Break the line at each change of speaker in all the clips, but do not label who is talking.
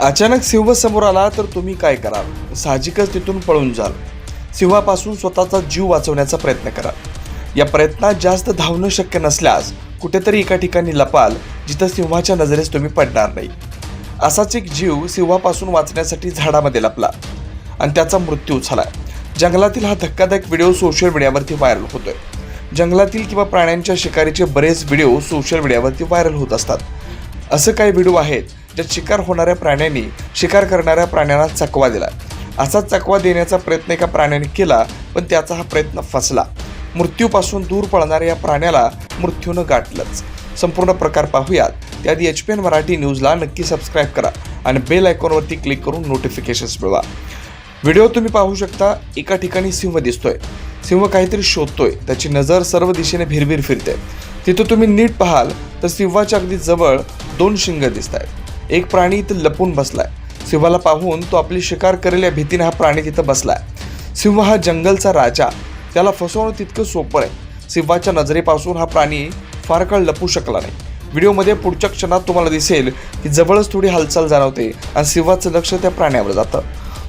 अचानक सिंह समोर आला तर तुम्ही काय कराल? साहजिकच तिथून पळून जाल. सिंहापासून स्वतःचा जीव वाचवण्याचा प्रयत्न करा. या प्रयत्नात जास्त धावणं शक्य नसल्यास कुठेतरी एका ठिकाणी लपाल जिथं सिंहाच्या नजरेस तुम्ही पडणार नाही. असाच एक जीव सिंहापासून वाचण्यासाठी झाडामध्ये लपला आणि त्याचा मृत्यू झाला. जंगलातील हा धक्कादायक व्हिडिओ सोशल मीडियावरती व्हायरल होतोय. जंगलातील किंवा प्राण्यांच्या शिकारीचे बरेच व्हिडिओ सोशल मीडियावरती व्हायरल होत असतात. असं काही व्हिडिओ आहेत ज्यात शिकार होणाऱ्या प्राण्यांनी शिकार करणाऱ्या प्राण्यांना चकवा दिला. असा चकवा देण्याचा प्रयत्न एका प्राण्याने केला पण त्याचा हा प्रयत्न फसला. मृत्यूपासून दूर पळणाऱ्या या प्राण्याला मृत्यूनं गाठलंच. संपूर्ण प्रकार पाहूयात. त्याआधी एच पी एन मराठी न्यूजला नक्की सबस्क्राईब करा आणि बेल आयकॉनवरती क्लिक करून नोटिफिकेशन्स मिळवा. व्हिडिओ तुम्ही पाहू शकता एका ठिकाणी सिंह दिसतोय. सिंह काहीतरी शोधतोय. त्याची नजर सर्व दिशेने भिरभिर फिरते. तिथं तुम्ही नीट पाहाल तर सिंहाच्या अगदी जवळ दोन शिंग दिसत आहेत एक प्राणी इथं लपून बसलाय. सिंहाला पाहून तो आपली शिकार करेल या भीतीने हा प्राणी तिथं बसलाय. सिंह हा जंगलचा राजा. त्याला फसवणं तितकं सोपं आहे. सिंहाच्या नजरेपासून हा प्राणी फार काळ लपू शकला नाही. व्हिडिओमध्ये पुढच्या क्षणात तुम्हाला दिसेल की जवळच थोडी हालचाल जाणवते आणि सिंहाचं लक्ष त्या प्राण्यावर जातं.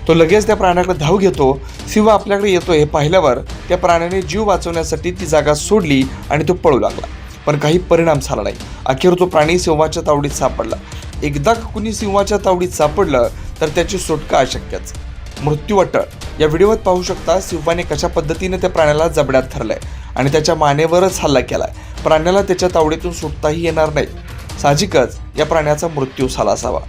तो लगेच त्या प्राण्याकडे धाव घेतो. सिंह आपल्याकडे येतो हे पाहिल्यावर त्या प्राण्याने जीव वाचवण्यासाठी ती जागा सोडली आणि तो पळू लागला. पण काही परिणाम झाला नाही. अखेर तो प्राणी सिंहाच्या तावडीत सापडला. एकदा कुणी सिंहाच्या तावडीत सापडलं तर त्याची सुटका अशक्यच. मृत्यू अटळ. या व्हिडिओत पाहू शकता सिंहाने कशा पद्धतीने त्या प्राण्याला जबड्यात धरलंय आणि त्याच्या मानेवरच हल्ला केलाय. प्राण्याला त्याच्या तावडीतून सुटताही येणार नाही. साहजिकच या प्राण्याचा मृत्यू झाला असावा.